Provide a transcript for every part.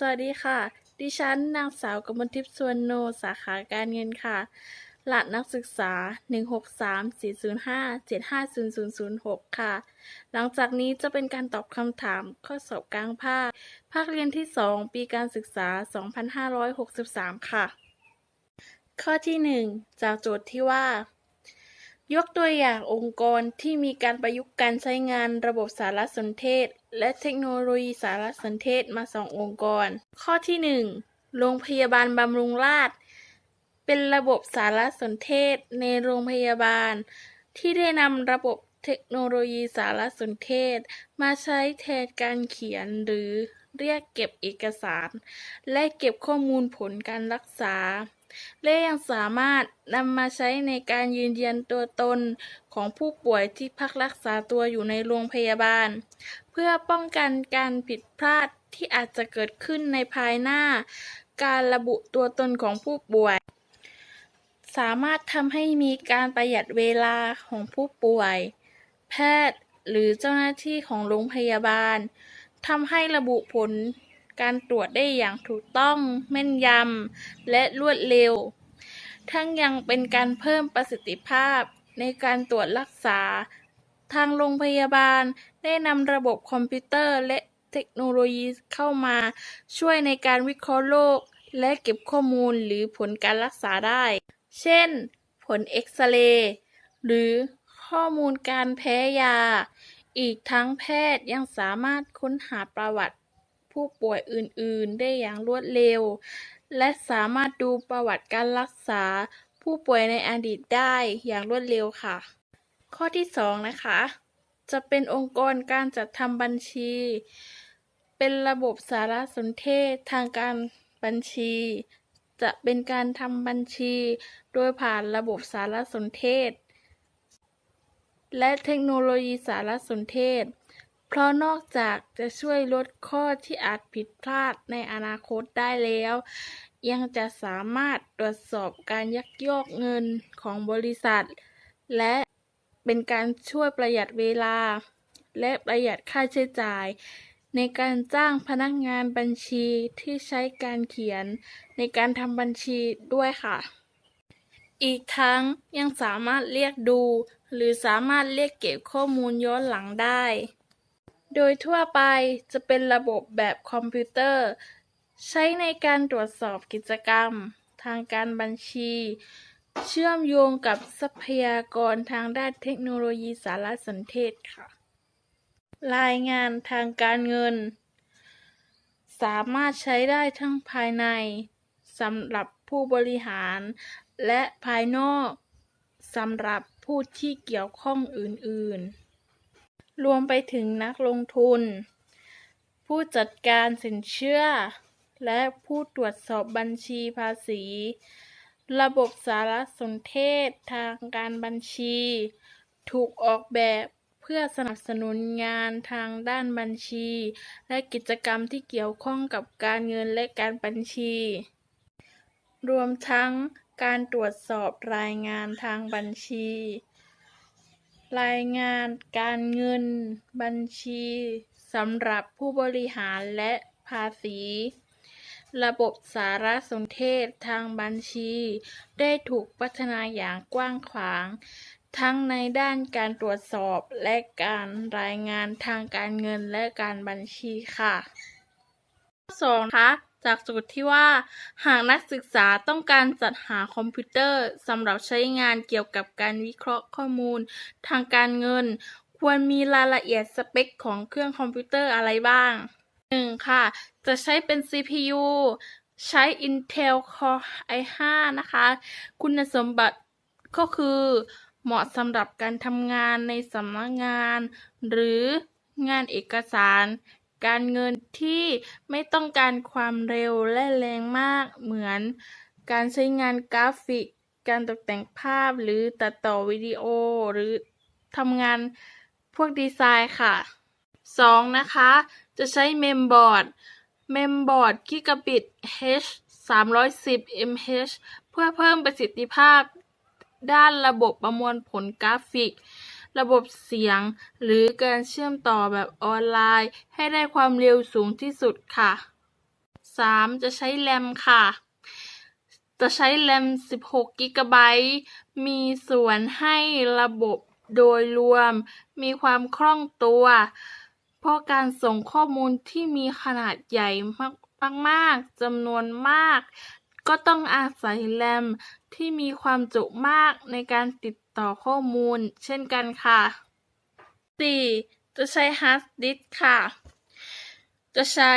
สวัสดีค่ะ ดิฉันนางสาวกมลทิพย์สวนโน สาขาการเงินค่ะ รหัสนักศึกษา 163-405-75006 ค่ะ หลังจากนี้จะเป็นการตอบคำถามข้อสอบกลางภาค ภาคเรียนที่ 2 ปีการศึกษา 2563 ค่ะ ข้อที่ 1 จากโจทย์ที่ว่า ยกตัวอย่างองค์กรที่มีการประยุกต์การใช้งานระบบสารสนเทศ และเทคโนโลยีสารสนเทศมาสององค์กร ข้อที่ 1 โรงพยาบาลบำรุงราษฎร์เป็นระบบสารสนเทศในโรงพยาบาล ที่ได้นำระบบเทคโนโลยีสารสนเทศ มาใช้แทนการเขียนหรือเรียกเก็บเอกสาร และเก็บข้อมูลผลการรักษา และยังสามารถนำมาใช้ในการยืนยันตัวตนของผู้ป่วยที่พักรักษาตัวอยู่ในโรงพยาบาล เพื่อป้องกันการผิดพลาดที่อาจจะเกิดขึ้นในภายหน้า การระบุตัวตนของผู้ป่วย สามารถทำให้มีการประหยัดเวลาของผู้ป่วย แพทย์หรือเจ้าหน้าที่ของโรงพยาบาลทำให้ระบุผล การตรวจได้อย่างถูกต้อง แม่นยำ และรวดเร็ว ทั้งยังเป็นการเพิ่มประสิทธิภาพในการตรวจรักษา ทางโรงพยาบาลได้นำระบบคอมพิวเตอร์และเทคโนโลยีเข้ามา ช่วยในการวิเคราะห์โรคและเก็บข้อมูลหรือผลการรักษาได้ เช่น ผลเอ็กซเรย์หรือข้อมูลการแพ้ยา อีกทั้งแพทย์ยังสามารถค้นหาประวัติ ผู้ป่วยอื่น ๆ ได้อย่างรวดเร็ว และสามารถดูประวัติการรักษาผู้ป่วยในอดีตได้อย่างรวดเร็วค่ะ ข้อที่ 2 นะคะ จะเป็นองค์กรการจัดทำบัญชี เป็นระบบสารสนเทศทางการบัญชี จะเป็นการทำบัญชี โดยผ่านระบบสารสนเทศ และเทคโนโลยีสารสนเทศ เพราะนอกจากจะช่วยลดข้อที่อาจผิดพลาดในอนาคตได้แล้ว ยังจะสามารถตรวจสอบการยักยอกเงินของบริษัท และเป็นการช่วยประหยัดเวลา และประหยัดค่าใช้จ่าย ในการจ้างพนักงานบัญชีที่ใช้การเขียน ในการทำบัญชีด้วยค่ะ อีกทั้งยังสามารถเรียกดู หรือสามารถเรียกเก็บข้อมูลย้อนหลังได้ โดยทั่วไปจะเป็นระบบแบบคอมพิวเตอร์ ใช้ในการตรวจสอบกิจกรรม ทางการบัญชี เชื่อมโยงกับทรัพยากรทางด้านเทคโนโลยีสารสนเทศค่ะ รายงานทางการเงิน สามารถใช้ได้ทั้งภายในสำหรับผู้บริหาร และภายนอกสำหรับผู้ที่เกี่ยวข้องอื่น ๆ รวมไปถึงนักลงทุน ผู้จัดการสินเชื่อ และผู้ตรวจสอบบัญชีภาษี ระบบสารสนเทศทางการบัญชี ถูกออกแบบเพื่อสนับสนุนงานทางด้านบัญชี และกิจกรรมที่เกี่ยวข้องกับการเงินและการบัญชี รวมทั้งการตรวจสอบรายงานทางบัญชี รายงานการเงินบัญชีสำหรับผู้บริหารและภาษี ระบบสารสนเทศทางบัญชี ได้ถูกพัฒนาอย่างกว้างขวาง ทั้งในด้านการตรวจสอบและการรายงานทางการเงินและการบัญชีค่ะ ข้อสองนคะ จากโจทย์ที่ว่าหากนักศึกษาต้องการจัดหาคอมพิวเตอร์สำหรับใช้งานเกี่ยวกับการวิเคราะห์ข้อมูล ทางการเงิน ควรมีรายละเอียดสเปคของเครื่องคอมพิวเตอร์อะไรบ้าง 1. ค่ะ จะใช้เป็น CPU ใช้ Intel Core i5 นะคะ คุณสมบัติก็คือเหมาะสำหรับการทำงานในสำนักงาน หรืองานเอกสาร การเงินที่ไม่ต้องการความเร็วและแรงมากเหมือน การใช้งานกราฟิก การตกแต่งภาพหรือตัดต่อวิดีโอ หรือทำงานพวกดีไซน์ค่ะ 2. นะคะ จะใช้เมมบอร์ด เมมบอร์ด Gigabit H 310 mH เพื่อเพิ่มประสิทธิภาพด้านระบบประมวลผลกราฟิก ระบบเสียง หรือการเชื่อมต่อแบบออนไลน์ ให้ได้ความเร็วสูงที่สุดค่ะ 3. จะใช้แรมค่ะ จะใช้แรม 16 กิกะไบต์มีส่วนให้ระบบโดยรวม มีความคล่องตัว เพราะการส่งข้อมูลที่มีขนาดใหญ่มากๆจำนวนมาก ก็ต้องอาศัยแรมที่มีความจุมากในการติดต่อข้อมูล เช่นกันค่ะ 4. จะใช้ฮาร์ดดิสค่ะ จะใช้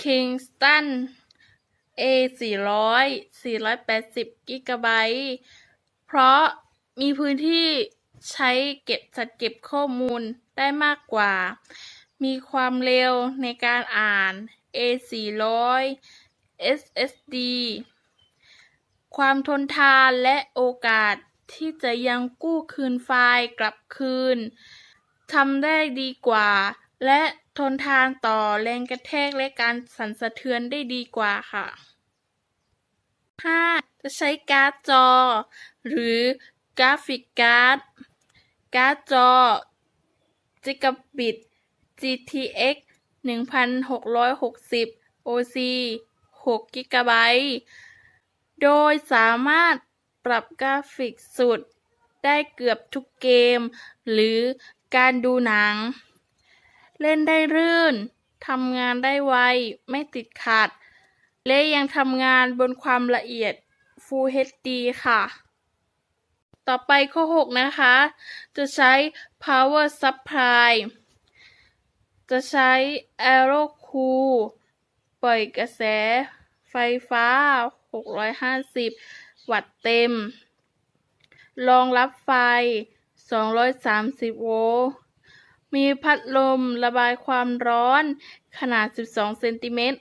Kingston A400 480กิกะไบต์เพราะมีพื้นที่ใช้เก็บจัดเก็บข้อมูลได้มากกว่า มีความเร็วในการอ่าน A400 SSD ความทนทานและโอกาสที่จะยังกู้คืนไฟล์กลับคืนทำได้ดีกว่า และทนทานต่อแรงกระแทกและการสั่นสะเทือนได้ดีกว่าค่ะ 5. จะใช้การ์ดจอ หรือกราฟิกการ์ด การ์ดจอ Gigabit GTX 1660 OC 6 กิกะไบต์ โดยสามารถปรับกราฟิกสุด ได้เกือบทุกเกม หรือการดูหนัง เล่นได้รื่น ทำงานได้ไว ไม่ติดขัด และยังทำงานบนความละเอียด Full HD ค่ะ ต่อไปข้อ 6 นะคะ จะใช้ Power Supply จะใช้ Aero Cool ปล่อยกระแสไฟฟ้า 650 วัตต์เต็ม รองรับไฟ 230 โวลต์ มีพัดลมระบายความร้อนขนาด 12 เซนติเมตร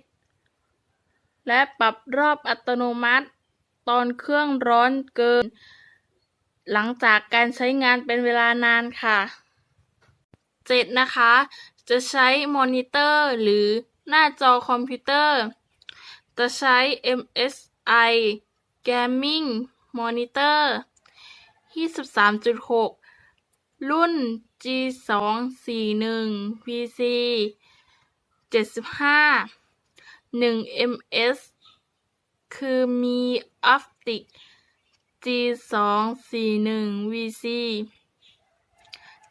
และปรับรอบอัตโนมัติ ตอนเครื่องร้อนเกิน หลังจากการใช้งานเป็นเวลานานค่ะ 7. นะคะ จะใช้มอนิเตอร์หรือ หน้าจอคอมพิวเตอร์ จะใช้ MSI Gaming Monitor 23.6 รุ่น G241 VC 75 1 ms คือมี Optic G241 VC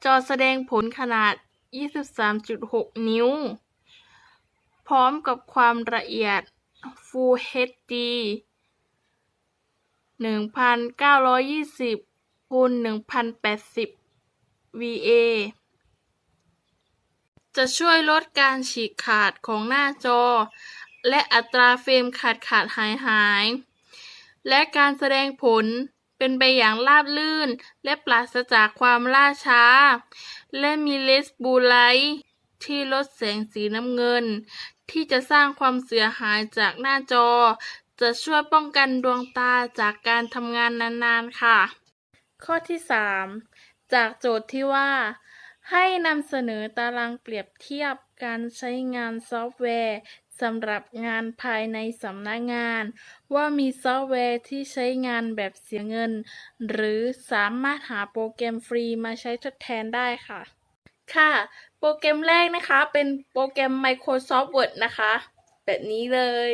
จอแสดงผลขนาด 23.6 นิ้ว พร้อมกับความละเอียด Full HD 1920คูณ1080 VA จะช่วยลดการฉีกขาดของหน้าจอ และอัตราเฟรมขาดขาดหายหาย และการแสดงผลเป็นไปอย่างราบรื่น และปราศจากความล่าช้า และมีเลสบูไลท์ ที่ลดแสงสีน้ำเงิน ที่จะสร้างความเสียหายจากหน้าจอ จะช่วยป้องกันดวงตาจากการทำงานนานๆค่ะ ข้อที่ 3 จากโจทย์ที่ว่า ให้นำเสนอตารางเปรียบเทียบการใช้งานซอฟต์แวร์สำหรับงานภายในสำนักงาน ว่ามีซอฟต์แวร์ที่ใช้งานแบบเสียเงิน หรือสามารถหาโปรแกรมฟรีมาใช้ทดแทนได้ค่ะ ค่ะ โปรแกรมแรกนะคะ เป็นโปรแกรม Microsoft Word นะคะ แบบนี้เลย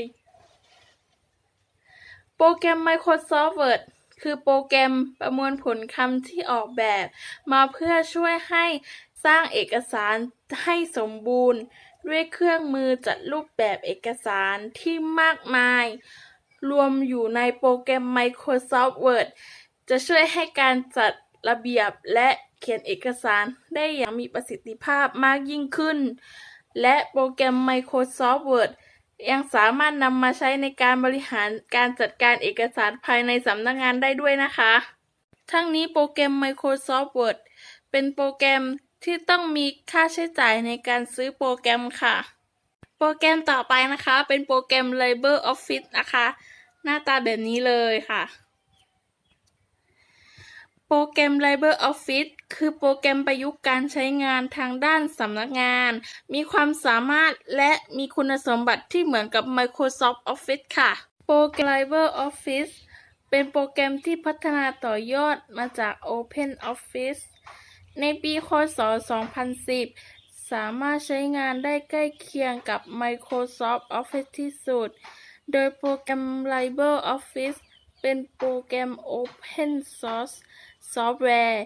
โปรแกรม Microsoft Word คือโปรแกรมประมวลผลคำที่ออกแบบ มาเพื่อช่วยให้สร้างเอกสารให้สมบูรณ์ ด้วยเครื่องมือจัดรูปแบบเอกสารที่มากมาย รวมอยู่ในโปรแกรม Microsoft Word จะช่วยให้การจัดระเบียบและ เขียนเอกสารได้อย่างมีประสิทธิภาพมากยิ่งขึ้น และโปรแกรม Microsoft Word ยังสามารถนำมาใช้ในการบริหารการจัดการเอกสารภายในสำนักงานได้ด้วยนะคะ ทั้งนี้โปรแกรม Microsoft Word เป็นโปรแกรมที่ต้องมีค่าใช้จ่ายในการซื้อโปรแกรมค่ะ โปรแกรมต่อไปนะคะ เป็นโปรแกรม LibreOffice นะคะ หน้าตาแบบนี้เลยค่ะ โปรแกรม LibreOffice คือโปรแกรมประยุกต์การใช้งานทางด้านสำนักงาน มีความสามารถและมีคุณสมบัติที่เหมือนกับ Microsoft Office ค่ะ โปรแกรม LibreOffice เป็นโปรแกรมที่พัฒนาต่อยอดมาจาก OpenOffice ในปีคศ 2010 สามารถใช้งานได้ใกล้เคียงกับ Microsoft Office ที่สุด โดยโปรแกรม LibreOffice เป็นโปรแกรม Open Source ซอฟต์แวร์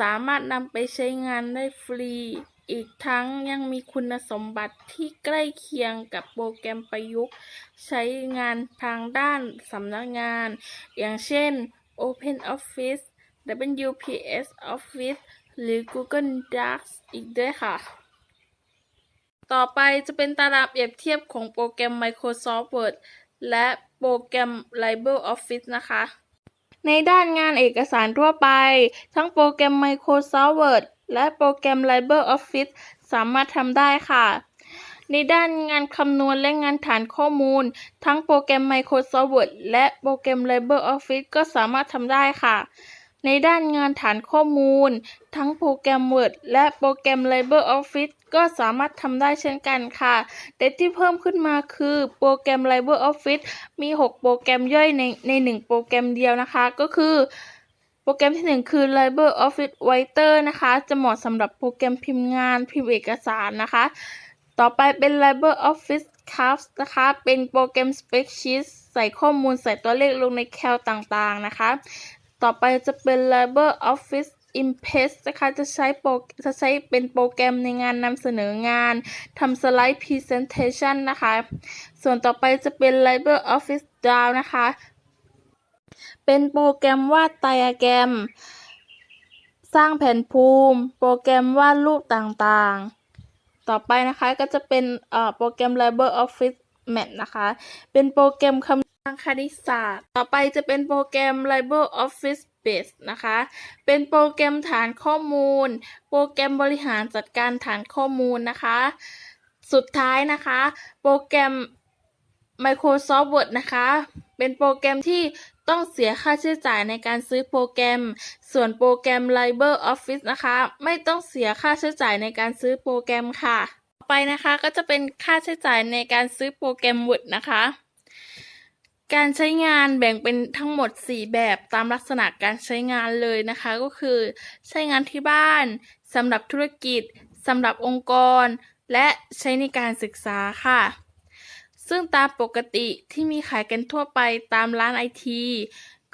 สามารถนำไปใช้งานได้ฟรี อีกทั้งยังมีคุณสมบัติที่ใกล้เคียงกับโปรแกรมประยุกต์ ใช้งานทางด้านสำนักงาน อย่างเช่น OpenOffice WPS Office หรือ Google Docs อีกด้วยค่ะ ต่อไปจะเป็นตารางเปรียบเทียบของโปรแกรม Microsoft Word และโปรแกรม LibreOffice นะคะ ในด้านงานเอกสารทั่วไป ทั้งโปรแกรม Microsoft Word และโปรแกรม LibreOffice สามารถทำได้ค่ะ ในด้านงานคำนวณและงานฐานข้อมูล ทั้งโปรแกรม Microsoft Word และโปรแกรม LibreOffice ก็สามารถทำได้ค่ะ ในด้านงานฐานข้อมูล ทั้งโปรแกรม Word และโปรแกรม LibreOffice ก็สามารถทำได้เช่นกันค่ะ แต่ที่เพิ่มขึ้นมาคือโปรแกรม LibreOffice มี 6 โปรแกรมย่อยในใน 1 โปรแกรมเดียวนะคะ ก็คือโปรแกรมที่ 1 คือ LibreOffice Writer นะคะ จะเหมาะสำหรับโปรแกรมพิมพ์งานพิมพ์เอกสารนะคะ ต่อไปเป็น LibreOffice Calc นะคะ เป็นโปรแกรม Spreadsheet ใส่ข้อมูลใส่ตัวเลขลงในแคลต่างๆนะคะ ต่อไปจะเป็น LibreOffice Impress นะคะจะใช้โปรจะใช้เป็นโปรแกรมในงานนำเสนองานทำสไลด์ Presentation นะคะ ส่วนต่อไปจะเป็น LibreOffice Draw นะคะ เป็นโปรแกรมวาดไดอะแกรม สร้างแผนภูมิ โปรแกรมวาดรูปต่างๆ ต่อไปนะคะก็จะเป็นโปรแกรม LibreOffice Math นะคะ เป็นโปรแกรมคำ ทางคณิตศาสตร์ ต่อไปจะเป็นโปรแกรม LibreOffice Base นะคะ เป็นโปรแกรมฐานข้อมูล โปรแกรมบริหารจัดการฐานข้อมูลนะคะ สุดท้ายนะคะ โปรแกรม Microsoft Word นะคะ เป็นโปรแกรมที่ต้องเสียค่าใช้จ่ายในการซื้อโปรแกรม ส่วนโปรแกรม LibreOffice นะคะ ไม่ต้องเสียค่าใช้จ่ายในการซื้อโปรแกรมค่ะ ต่อไปนะคะก็จะเป็นค่าใช้จ่ายในการซื้อโปรแกรม Word นะคะ การใช้งานแบ่งเป็นทั้งหมด 4 แบบตามลักษณะการใช้งานเลยนะคะ ก็คือ ใช้งานที่บ้านสำหรับธุรกิจสำหรับองค์กร และใช้ในการศึกษาค่ะ ซึ่งตามปกติที่มีขายกันทั่วไปตามร้านไอที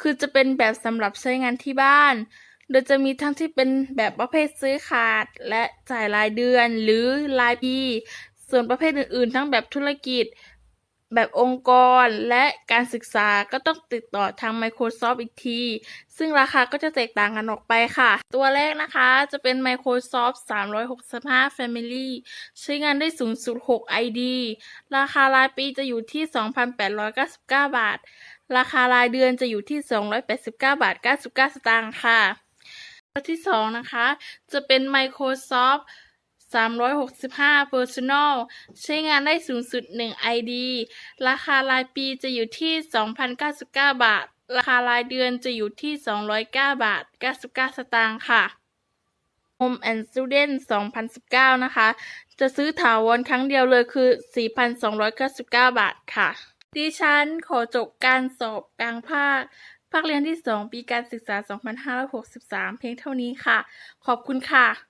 คือจะเป็นแบบสำหรับใช้งานที่บ้าน โดยจะมีทั้งที่เป็นแบบประเภทซื้อขาด และจ่ายรายเดือนหรือรายปี ส่วนประเภทอื่นๆ ทั้งแบบธุรกิจ แบบองค์กรและการศึกษาก็ต้องติดต่อทาง Microsoft อีกที ซึ่งราคาก็จะแตกต่างกันออกไปค่ะ ตัวแรกนะคะจะเป็น Microsoft 365 Family ใช้งานได้สูงสุด 6 ID ราคารายปีจะอยู่ที่ 2,899 บาท ราคารายเดือนจะอยู่ที่ 289 บาท 99 สตางค์ค่ะตัวที่ 2 นะคะ จะเป็น Microsoft 365 Personal ใช้งานได้สูงสุด 1 ID ราคารายปีจะอยู่ที่ 2,099 บาท ราคารายเดือนจะอยู่ที่ 209 บาท 99 สตางค์ค่ะ Home and Student 2019 นะคะ จะซื้อถาวรครั้งเดียวเลยคือ 4,299 บาทค่ะ ดิฉันขอจบการสอบกลางภาคภาคเรียนที่ 2 ปีการศึกษา 2563 เพียงเท่านี้ค่ะ ขอบคุณค่ะ